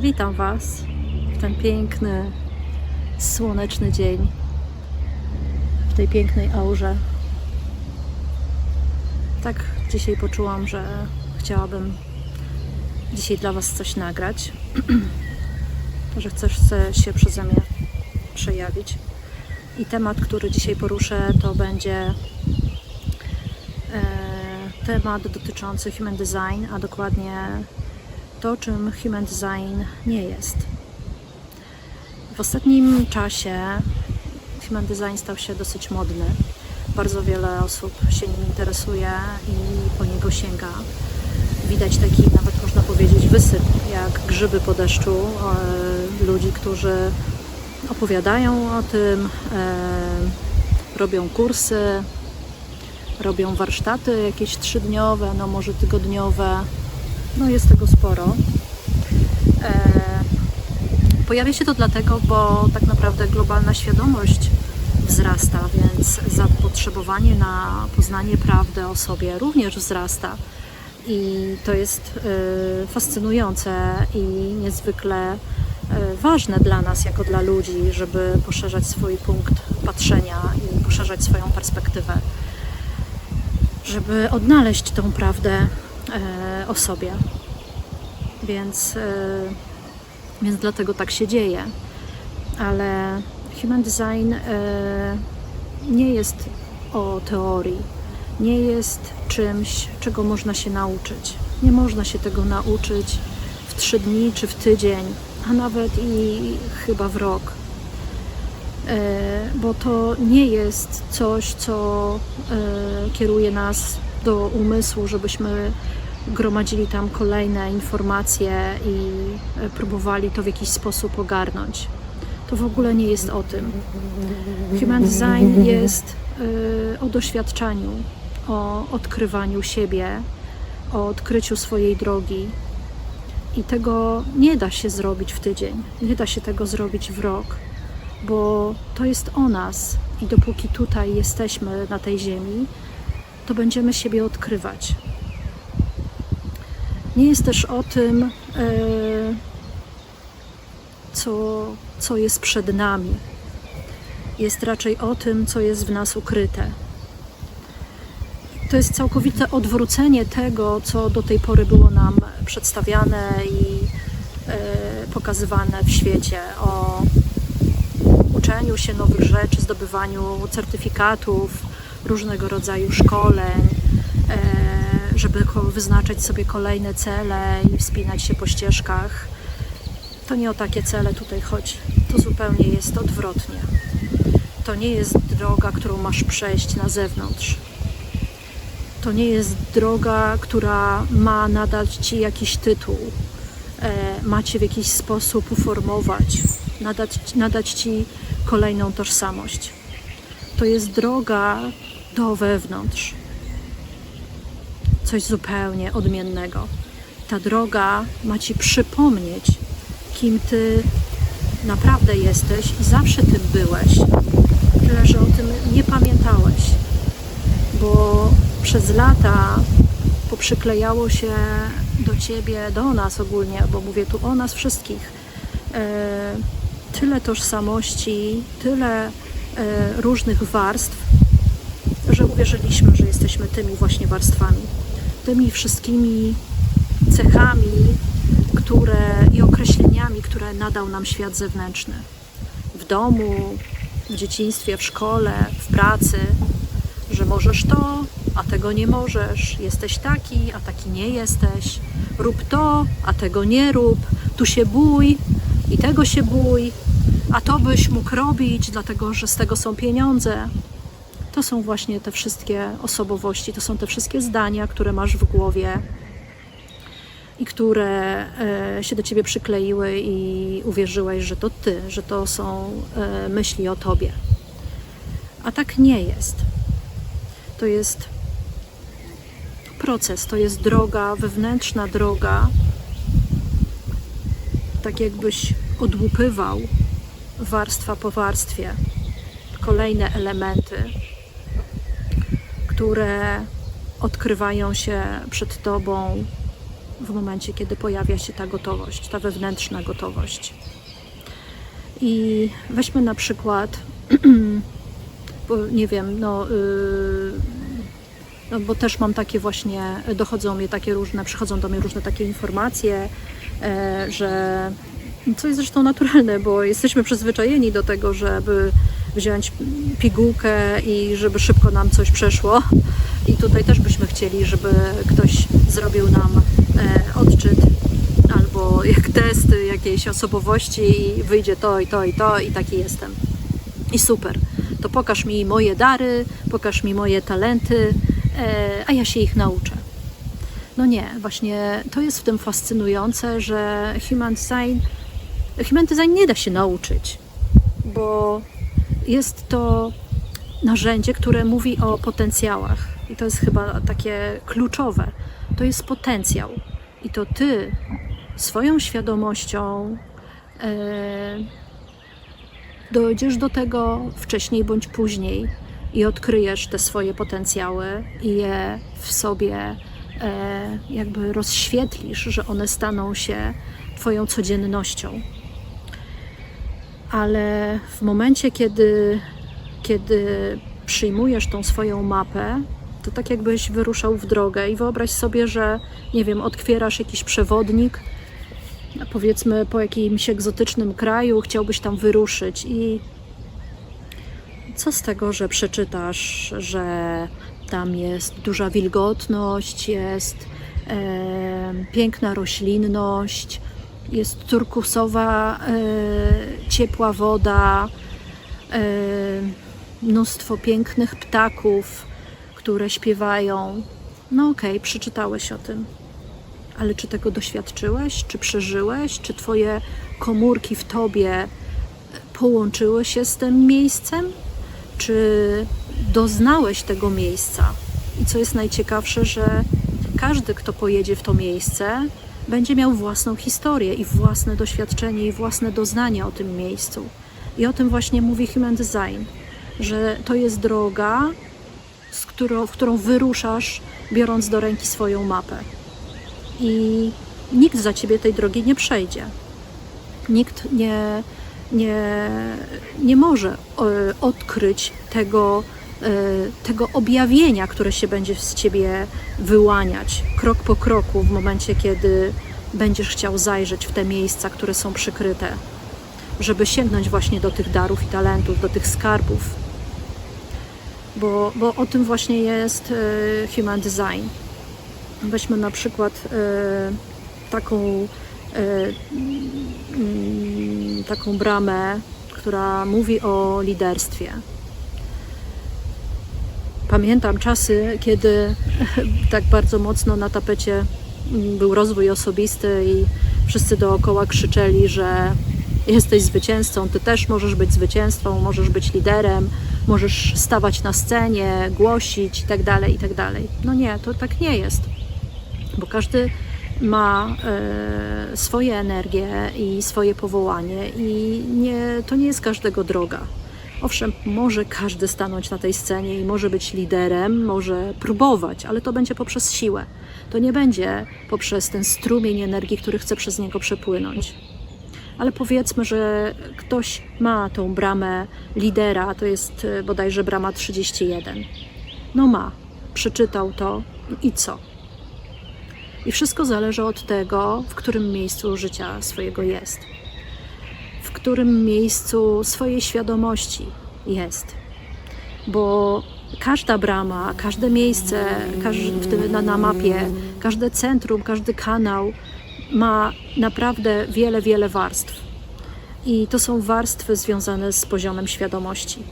Witam Was w ten piękny, słoneczny dzień, w tej pięknej aurze. Tak dzisiaj poczułam, że chciałabym dzisiaj dla Was coś nagrać, że chcę chce się przeze mnie przejawić. I temat, który dzisiaj poruszę, to będzie e, temat dotyczący human design, a dokładnie to, czym human design nie jest. W ostatnim czasie human design stał się dosyć modny. Bardzo wiele osób się nim interesuje i po niego sięga. Widać taki, nawet można powiedzieć, wysyp, jak grzyby po deszczu e, ludzi, którzy opowiadają o tym, e, robią kursy, robią warsztaty jakieś trzydniowe, no może tygodniowe. No jest tego sporo. E, pojawia się to dlatego, bo tak naprawdę globalna świadomość wzrasta, więc zapotrzebowanie na poznanie prawdy o sobie również wzrasta. I to jest e, fascynujące i niezwykle e, ważne dla nas, jako dla ludzi, żeby poszerzać swój punkt patrzenia i poszerzać swoją perspektywę, żeby odnaleźć tą prawdę e, o sobie. Więc, e, więc dlatego tak się dzieje. Ale human design e, nie jest o teorii, nie jest czymś, czego można się nauczyć. Nie można się tego nauczyć w trzy dni czy w tydzień, a nawet i chyba w rok. E, Bo to nie jest coś, co e, kieruje nas do umysłu, żebyśmy gromadzili tam kolejne informacje i e, próbowali to w jakiś sposób ogarnąć. To w ogóle nie jest o tym. Human design jest e, o doświadczaniu, o odkrywaniu siebie, o odkryciu swojej drogi. I tego nie da się zrobić w tydzień, nie da się tego zrobić w rok, bo to jest o nas i dopóki tutaj jesteśmy na tej ziemi, to będziemy siebie odkrywać. Nie jest też o tym, e, co, co jest przed nami. Jest raczej o tym, co jest w nas ukryte. To jest całkowite odwrócenie tego, co do tej pory było nam przedstawiane i e, pokazywane w świecie o uczeniu się nowych rzeczy, zdobywaniu certyfikatów, różnego rodzaju szkoleń, e, żeby wyznaczać sobie kolejne cele i wspinać się po ścieżkach. To nie o takie cele tutaj chodzi. To zupełnie jest odwrotnie. To nie jest droga, którą masz przejść na zewnątrz. To nie jest droga, która ma nadać ci jakiś tytuł, e, ma cię w jakiś sposób uformować, nadać, nadać ci kolejną tożsamość. To jest droga do wewnątrz. Coś zupełnie odmiennego. Ta droga ma ci przypomnieć, kim ty naprawdę jesteś i zawsze tym byłeś, tyle że o tym nie pamiętałeś, bo przez lata poprzyklejało się do ciebie, do nas ogólnie, bo mówię tu o nas wszystkich, e, tyle tożsamości, tyle e, różnych warstw, że uwierzyliśmy, że jesteśmy tymi właśnie warstwami, tymi wszystkimi cechami, które i określeniami, które nadał nam świat zewnętrzny. W domu, w dzieciństwie, w szkole, w pracy, że możesz to, a tego nie możesz, jesteś taki, a taki nie jesteś, rób to, a tego nie rób, tu się bój i tego się bój, a to byś mógł robić, dlatego że z tego są pieniądze. To są właśnie te wszystkie osobowości, to są te wszystkie zdania, które masz w głowie i które e, się do ciebie przykleiły i uwierzyłeś, że to ty, że to są e, myśli o tobie. A tak nie jest. To jest proces, to jest droga, wewnętrzna droga, tak jakbyś odłupywał warstwa po warstwie kolejne elementy, które odkrywają się przed tobą w momencie, kiedy pojawia się ta gotowość, ta wewnętrzna gotowość. I weźmy na przykład, bo nie wiem, no, yy, no bo też mam takie właśnie, dochodzą mnie takie różne, przychodzą do mnie różne takie informacje, e, że co jest zresztą naturalne, bo jesteśmy przyzwyczajeni do tego, żeby wziąć pigułkę i żeby szybko nam coś przeszło. I tutaj też byśmy chcieli, żeby ktoś zrobił nam e, odczyt albo jak test jakiejś osobowości i wyjdzie to i to i to i taki jestem. I super. To pokaż mi moje dary, pokaż mi moje talenty, e, a ja się ich nauczę. No nie, właśnie to jest w tym fascynujące, że human design, human design nie da się nauczyć, bo jest to narzędzie, które mówi o potencjałach. I to jest chyba takie kluczowe. To jest potencjał. I to ty swoją świadomością e, dojdziesz do tego wcześniej bądź później i odkryjesz te swoje potencjały i je w sobie e, jakby rozświetlisz, że one staną się Twoją codziennością. Ale w momencie, kiedy, kiedy przyjmujesz tą swoją mapę, to tak jakbyś wyruszał w drogę i wyobraź sobie, że nie wiem, odkwierasz jakiś przewodnik, powiedzmy po jakimś egzotycznym kraju, chciałbyś tam wyruszyć i co z tego, że przeczytasz, że tam jest duża wilgotność, jest e, piękna roślinność, jest turkusowa, e, ciepła woda, e, mnóstwo pięknych ptaków, które śpiewają. No okej, okay, przeczytałeś o tym. Ale czy tego doświadczyłeś, czy przeżyłeś, czy twoje komórki w tobie połączyły się z tym miejscem? Czy doznałeś tego miejsca? I co jest najciekawsze, że każdy, kto pojedzie w to miejsce, będzie miał własną historię i własne doświadczenie i własne doznania o tym miejscu. I o tym właśnie mówi Human Design, że to jest droga, z którą, w którą wyruszasz, biorąc do ręki swoją mapę. I nikt za ciebie tej drogi nie przejdzie. Nikt nie, nie, nie może e, odkryć tego, tego objawienia, które się będzie z ciebie wyłaniać krok po kroku w momencie, kiedy będziesz chciał zajrzeć w te miejsca, które są przykryte, żeby sięgnąć właśnie do tych darów i talentów, do tych skarbów. Bo, bo o tym właśnie jest e, human design. Weźmy na przykład taką mm, taką bramę, która mówi o liderstwie. Pamiętam czasy, kiedy tak bardzo mocno na tapecie był rozwój osobisty i wszyscy dookoła krzyczeli, że jesteś zwycięzcą, ty też możesz być zwycięzcą, możesz być liderem, możesz stawać na scenie, głosić itd., tak itd. Tak no nie, to tak nie jest, bo każdy ma e, swoje energie i swoje powołanie i nie, to nie jest każdego droga. Owszem, może każdy stanąć na tej scenie i może być liderem, może próbować, ale to będzie poprzez siłę. To nie będzie poprzez ten strumień energii, który chce przez niego przepłynąć. Ale powiedzmy, że ktoś ma tą bramę lidera, to jest e, bodajże brama 31. No ma, przeczytał to i co? I wszystko zależy od tego, w którym miejscu życia swojego jest, w którym miejscu swojej świadomości jest. Bo każda brama, każde miejsce na, na mapie, każde centrum, każdy kanał ma naprawdę wiele, wiele warstw. I to są warstwy związane z poziomem świadomości.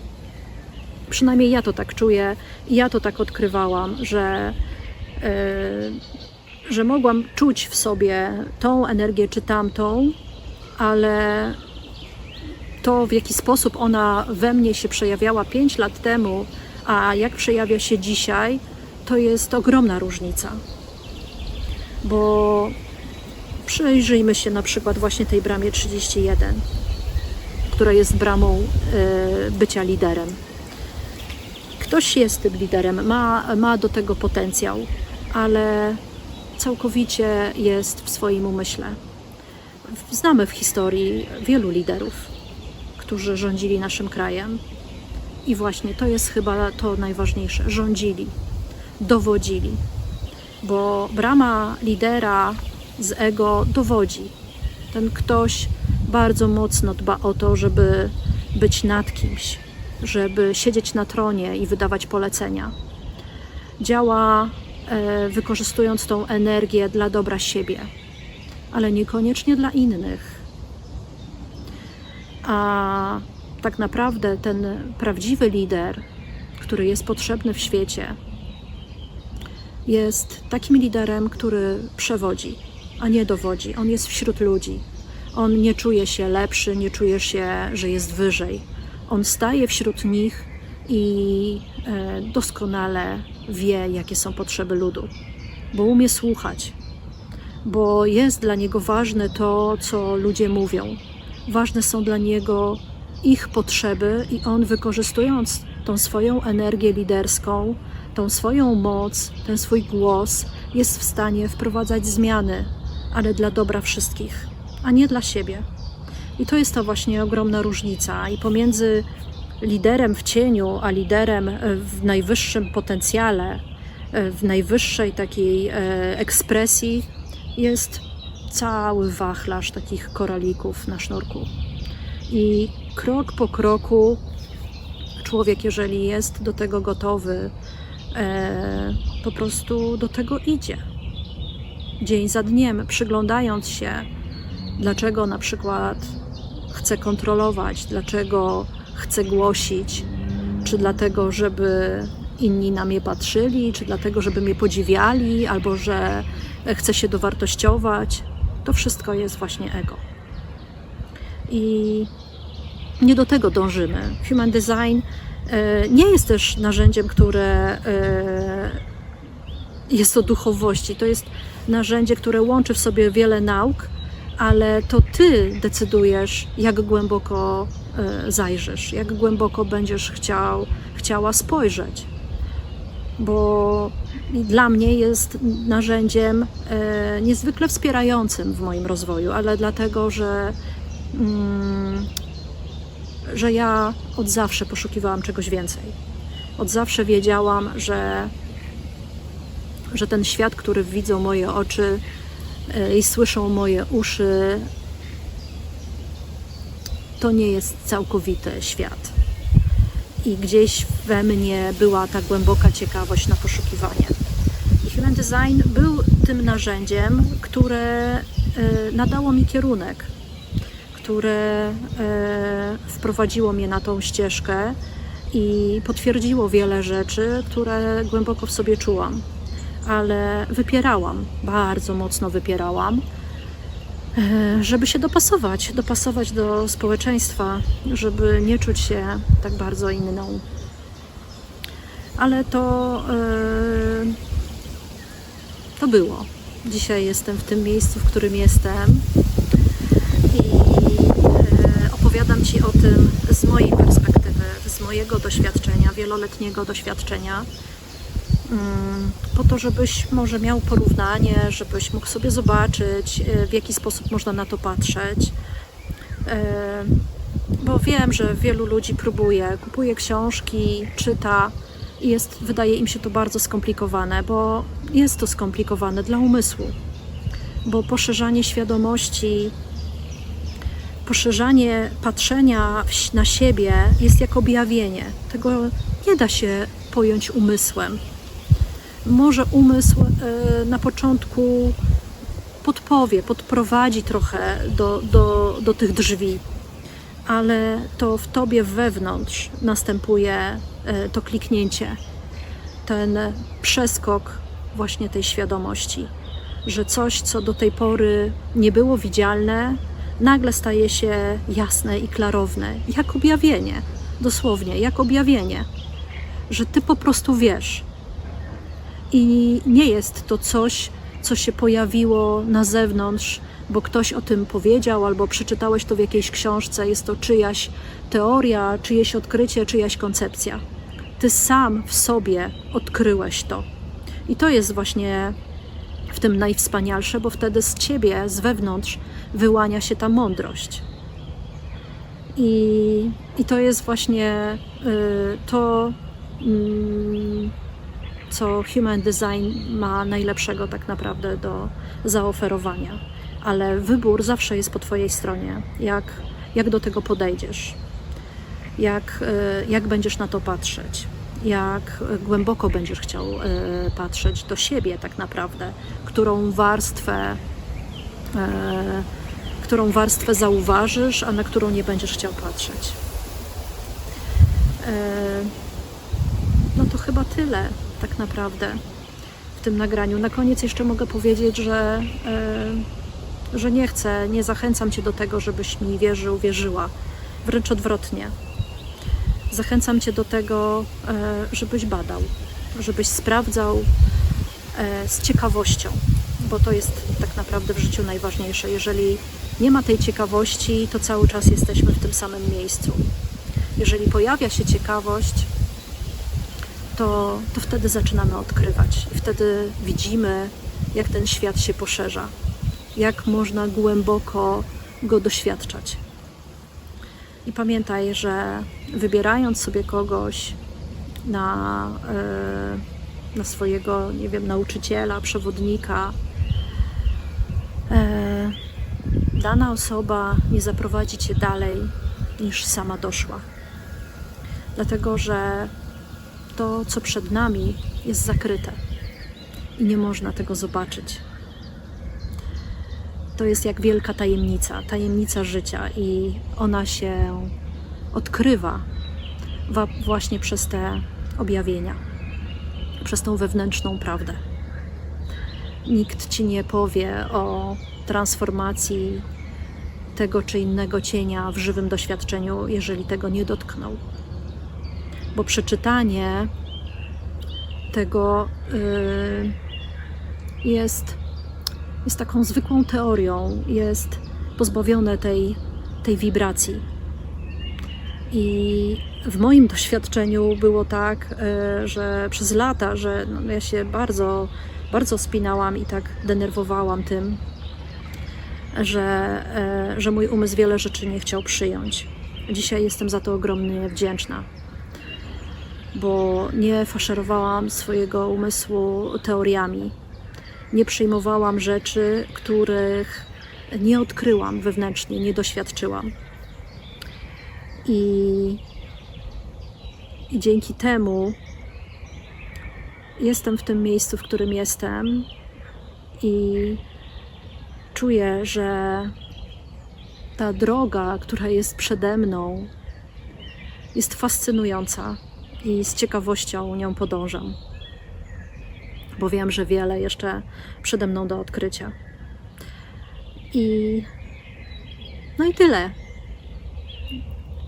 Przynajmniej ja to tak czuję, ja to tak odkrywałam, że. Yy, że mogłam czuć w sobie tą energię czy tamtą, ale to, w jaki sposób ona we mnie się przejawiała 5 lat temu, a jak przejawia się dzisiaj, to jest ogromna różnica. Bo przyjrzyjmy się na przykład właśnie tej bramie 31, która jest bramą y, bycia liderem. Ktoś jest tym liderem, ma, ma do tego potencjał, ale całkowicie jest w swoim umyśle. Znamy w historii wielu liderów, którzy rządzili naszym krajem. I właśnie to jest chyba to najważniejsze. Rządzili, dowodzili. Bo brama lidera z ego dowodzi. Ten ktoś bardzo mocno dba o to, żeby być nad kimś, żeby siedzieć na tronie i wydawać polecenia. Działa e, wykorzystując tą energię dla dobra siebie, ale niekoniecznie dla innych. A tak naprawdę ten prawdziwy lider, który jest potrzebny w świecie, jest takim liderem, który przewodzi, a nie dowodzi. On jest wśród ludzi. On nie czuje się lepszy, nie czuje się, że jest wyżej. On staje wśród nich i e, doskonale wie, jakie są potrzeby ludu, bo umie słuchać, bo jest dla niego ważne to, co ludzie mówią. Ważne są dla niego ich potrzeby, i on, wykorzystując tą swoją energię liderską, tą swoją moc, ten swój głos, jest w stanie wprowadzać zmiany, ale dla dobra wszystkich, a nie dla siebie. I to jest ta właśnie ogromna różnica. I pomiędzy liderem w cieniu, a liderem w najwyższym potencjale, w najwyższej takiej e, ekspresji, jest cały wachlarz takich koralików na sznurku. I krok po kroku człowiek, jeżeli jest do tego gotowy, e, po prostu do tego idzie. Dzień za dniem, przyglądając się, dlaczego na przykład chcę kontrolować, dlaczego chcę głosić, czy dlatego, żeby inni na mnie patrzyli, czy dlatego, żeby mnie podziwiali, albo że chcę się dowartościować. To wszystko jest właśnie ego. I nie do tego dążymy. Human design e, nie jest też narzędziem, które e, jest o duchowości. To jest narzędzie, które łączy w sobie wiele nauk, ale to ty decydujesz, jak głęboko e, zajrzysz, jak głęboko będziesz chciał, chciała spojrzeć. Bo dla mnie jest narzędziem e, niezwykle wspierającym w moim rozwoju, ale dlatego, że, mm, że ja od zawsze poszukiwałam czegoś więcej. Od zawsze wiedziałam, że, że ten świat, który widzą moje oczy, i słyszą moje uszy, to nie jest całkowity świat. I gdzieś we mnie była ta głęboka ciekawość na poszukiwanie. I Human Design był tym narzędziem, które nadało mi kierunek, które wprowadziło mnie na tą ścieżkę i potwierdziło wiele rzeczy, które głęboko w sobie czułam ale wypierałam, bardzo mocno wypierałam, e, żeby się dopasować, dopasować do społeczeństwa, żeby nie czuć się tak bardzo inną. Ale to, e, to było. Dzisiaj jestem w tym miejscu, w którym jestem i e, opowiadam Ci o tym z mojej perspektywy, z mojego doświadczenia, wieloletniego doświadczenia po to, żebyś może miał porównanie, żebyś mógł sobie zobaczyć, e, w jaki sposób można na to patrzeć. E, bo wiem, że wielu ludzi próbuje, kupuje książki, czyta i jest, wydaje im się to bardzo skomplikowane, bo jest to skomplikowane dla umysłu, bo poszerzanie świadomości, poszerzanie patrzenia na siebie jest jak objawienie. Tego nie da się pojąć umysłem może umysł e, na początku podpowie, podprowadzi trochę do, do, do tych drzwi, ale to w tobie wewnątrz następuje e, to kliknięcie, ten przeskok właśnie tej świadomości, że coś, co do tej pory nie było widzialne, nagle staje się jasne i klarowne, jak objawienie, dosłownie, jak objawienie, że ty po prostu wiesz, i nie jest to coś, co się pojawiło na zewnątrz, bo ktoś o tym powiedział albo przeczytałeś to w jakiejś książce. Jest to czyjaś teoria, czyjeś odkrycie, czyjaś koncepcja. Ty sam w sobie odkryłeś to. I to jest właśnie w tym najwspanialsze, bo wtedy z ciebie, z wewnątrz, wyłania się ta mądrość. I, i to jest właśnie y, to, mm, co Human Design ma najlepszego tak naprawdę do zaoferowania. Ale wybór zawsze jest po Twojej stronie, jak, jak do tego podejdziesz, jak, y, jak będziesz na to patrzeć, jak głęboko będziesz chciał y, patrzeć do siebie tak naprawdę, którą warstwę e, którą warstwę zauważysz, a na którą nie będziesz chciał patrzeć. E, No to chyba tyle tak naprawdę w tym nagraniu. Na koniec jeszcze mogę powiedzieć, że, e, że nie chcę, nie zachęcam Cię do tego, żebyś mi wierzył, wierzyła. Wręcz odwrotnie. Zachęcam Cię do tego, e, żebyś badał, żebyś sprawdzał e, z ciekawością, bo to jest tak naprawdę w życiu najważniejsze. Jeżeli nie ma tej ciekawości, to cały czas jesteśmy w tym samym miejscu. Jeżeli pojawia się ciekawość, to, to wtedy zaczynamy odkrywać i wtedy widzimy, jak ten świat się poszerza, jak można głęboko go doświadczać. I pamiętaj, że wybierając sobie kogoś na, e, na swojego, nie wiem, nauczyciela, przewodnika, e, dana osoba nie zaprowadzi cię dalej niż sama doszła. Dlatego, że to, co przed nami, jest zakryte i nie można tego zobaczyć. To jest jak wielka tajemnica, tajemnica życia, i ona się odkrywa wa- właśnie przez te objawienia, przez tą wewnętrzną prawdę. Nikt ci nie powie o transformacji tego czy innego cienia w żywym doświadczeniu, jeżeli tego nie dotknął. Bo przeczytanie tego y, jest, jest taką zwykłą teorią, jest pozbawione tej, tej wibracji. I w moim doświadczeniu było tak, y, że przez lata, że no, ja się bardzo, bardzo spinałam i tak denerwowałam tym, że, e, że mój umysł wiele rzeczy nie chciał przyjąć. Dzisiaj jestem za to ogromnie wdzięczna, bo nie faszerowałam swojego umysłu teoriami. Nie przyjmowałam rzeczy, których nie odkryłam wewnętrznie, nie doświadczyłam. I, i dzięki temu jestem w tym miejscu, w którym jestem i czuję, że ta droga, która jest przede mną, jest fascynująca i z ciekawością nią podążam, bo wiem, że wiele jeszcze przede mną do odkrycia. I no i tyle.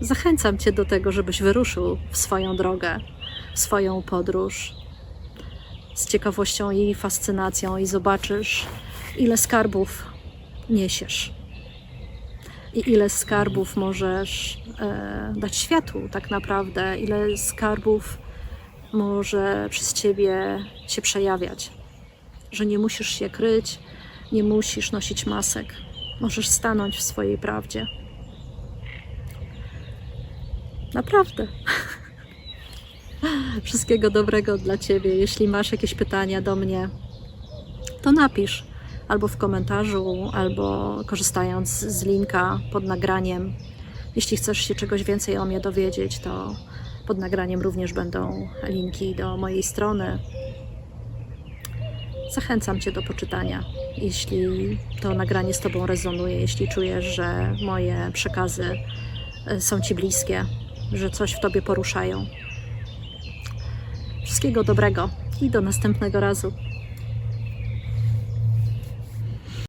Zachęcam Cię do tego, żebyś wyruszył w swoją drogę, w swoją podróż z ciekawością i fascynacją i zobaczysz, ile skarbów niesiesz i ile skarbów możesz dać światu, tak naprawdę, ile skarbów może przez ciebie się przejawiać. Że nie musisz się kryć, nie musisz nosić masek, możesz stanąć w swojej prawdzie. Naprawdę. Wszystkiego dobrego dla Ciebie. Jeśli masz jakieś pytania do mnie, to napisz albo w komentarzu, albo korzystając z linka pod nagraniem. Jeśli chcesz się czegoś więcej o mnie dowiedzieć, to pod nagraniem również będą linki do mojej strony. Zachęcam Cię do poczytania, jeśli to nagranie z Tobą rezonuje, jeśli czujesz, że moje przekazy e, są Ci bliskie, że coś w Tobie poruszają. Wszystkiego dobrego i do następnego razu.